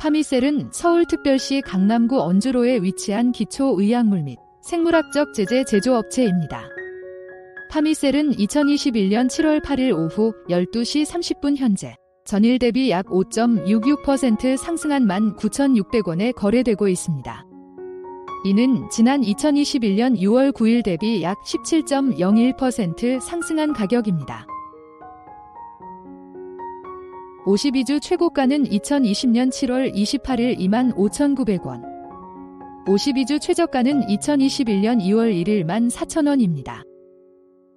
파미셀은 서울특별시 강남구 언주로에 위치한 기초의약물 및 생물학적 제재 제조업체입니다. 파미셀은 2021년 7월 8일 오후 12시 30분 현재 전일 대비 약 5.66% 상승한 19,600원에 거래되고 있습니다. 이는 지난 2021년 6월 9일 대비 약 17.01% 상승한 가격입니다. 52주 최고가는 2020년 7월 28일 25,900원. 52주 최저가는 2021년 2월 1일 14,000원입니다.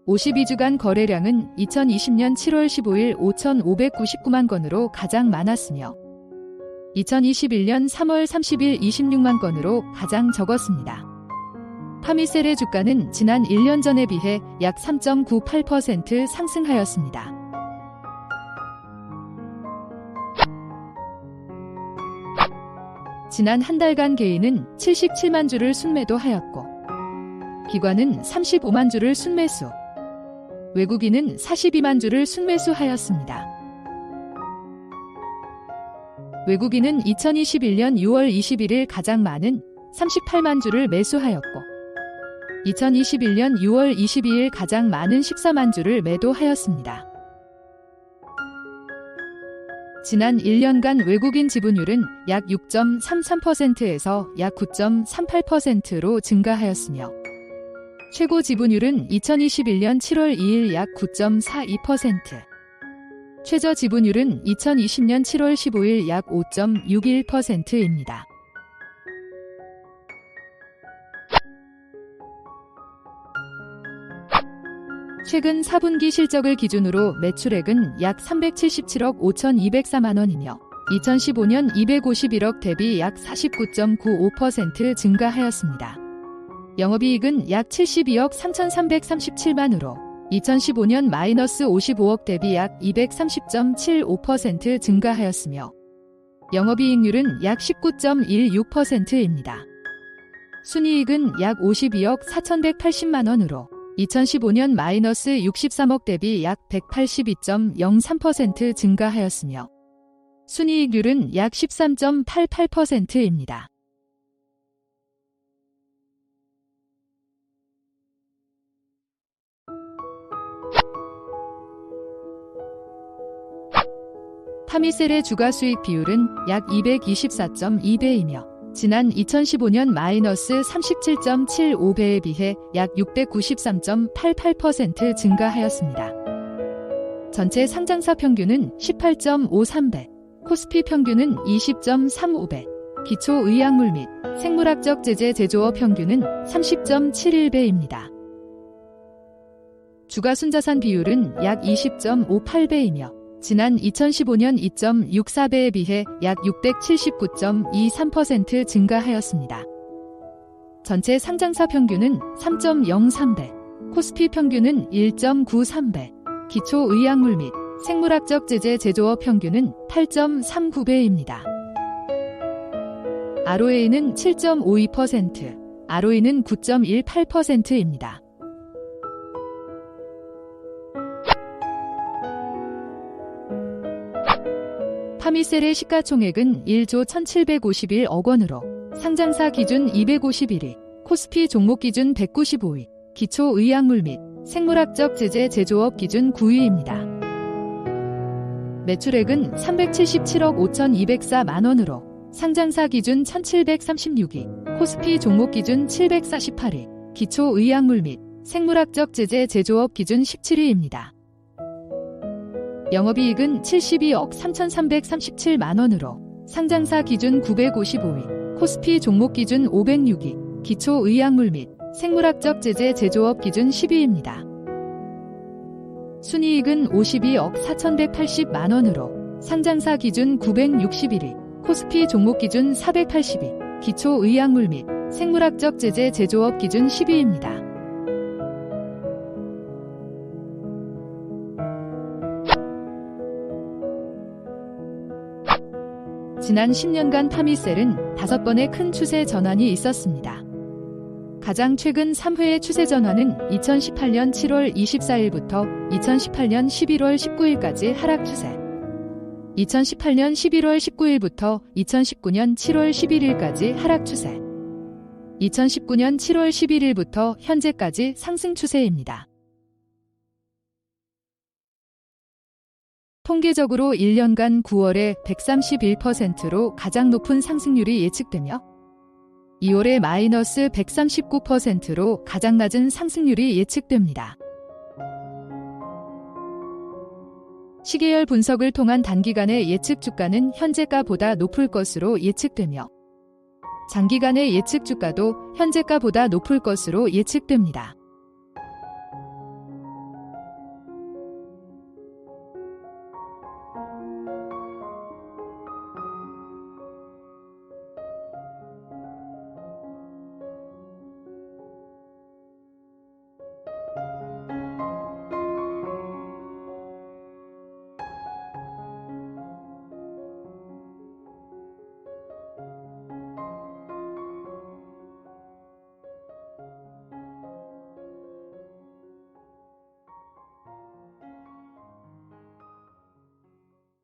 52주간 거래량은 2020년 7월 15일 5,599만 건으로 가장 많았으며 2021년 3월 30일 26만 건으로 가장 적었습니다. 파미셀의 주가는 지난 1년 전에 비해 약 3.98% 상승하였습니다. 지난 한 달간 개인은 77만 주를 순매도 하였고 기관은 35만 주를 순매수, 외국인은 42만 주를 순매수하였습니다. 외국인은 2021년 6월 21일 가장 많은 38만 주를 매수하였고 2021년 6월 22일 가장 많은 14만 주를 매도하였습니다. 지난 1년간 외국인 지분율은 약 6.33%에서 약 9.38%로 증가하였으며 최고 지분율은 2021년 7월 2일 약 9.42%, 최저 지분율은 2020년 7월 15일 약 5.61%입니다. 최근 4분기 실적을 기준으로 매출액은 약 377억 5,204만 원이며 2015년 251억 대비 약 49.95% 증가하였습니다. 영업이익은 약 72억 3,337만으로 2015년 마이너스 55억 대비 약 230.75% 증가하였으며 영업이익률은 약 19.16%입니다. 순이익은 약 52억 4,180만 원으로 2015년 마이너스 63억 대비 약 182.03% 증가하였으며 순이익률은 약 13.88%입니다. 파미셀의 주가 수익 비율은 약 224.2배이며 지난 2015년 마이너스 37.75배에 비해 약 693.88% 증가하였습니다. 전체 상장사 평균은 18.53배, 코스피 평균은 20.35배, 기초의약물 및 생물학적 제재 제조업 평균은 30.71배입니다. 주가 순자산 비율은 약 20.58배이며 지난 2015년 2.64배에 비해 약 679.23% 증가하였습니다. 전체 상장사 평균은 3.03배, 코스피 평균은 1.93배, 기초의약물 및 생물학적 제재 제조업 평균은 8.39배입니다. ROA는 7.52%, ROE는 9.18%입니다. 파미셀의 시가총액은 1조 1751억 원으로 상장사 기준 251위, 코스피 종목 기준 195위, 기초의약물 및 생물학적 제재 제조업 기준 9위입니다. 매출액은 377억 5204만 원으로 상장사 기준 1736위, 코스피 종목 기준 748위, 기초의약물 및 생물학적 제재 제조업 기준 17위입니다. 영업이익은 72억 3,337만 원으로 상장사 기준 955위, 코스피 종목 기준 506위, 기초의약물 및 생물학적 제재 제조업 기준 10위입니다. 순이익은 52억 4,180만 원으로 상장사 기준 961위, 코스피 종목 기준 480위, 기초의약물 및 생물학적 제재 제조업 기준 10위입니다. 지난 10년간 파미셀은 다섯 번의 큰 추세 전환이 있었습니다. 가장 최근 3회의 추세 전환은 2018년 7월 24일부터 2018년 11월 19일까지 하락 추세, 2018년 11월 19일부터 2019년 7월 11일까지 하락 추세. 2019년 7월 11일부터 현재까지 상승 추세입니다. 통계적으로 1년간 9월에 131%로 가장 높은 상승률이 예측되며 2월에 마이너스 139%로 가장 낮은 상승률이 예측됩니다. 시계열 분석을 통한 단기간의 예측 주가는 현재가보다 높을 것으로 예측되며 장기간의 예측 주가도 현재가보다 높을 것으로 예측됩니다.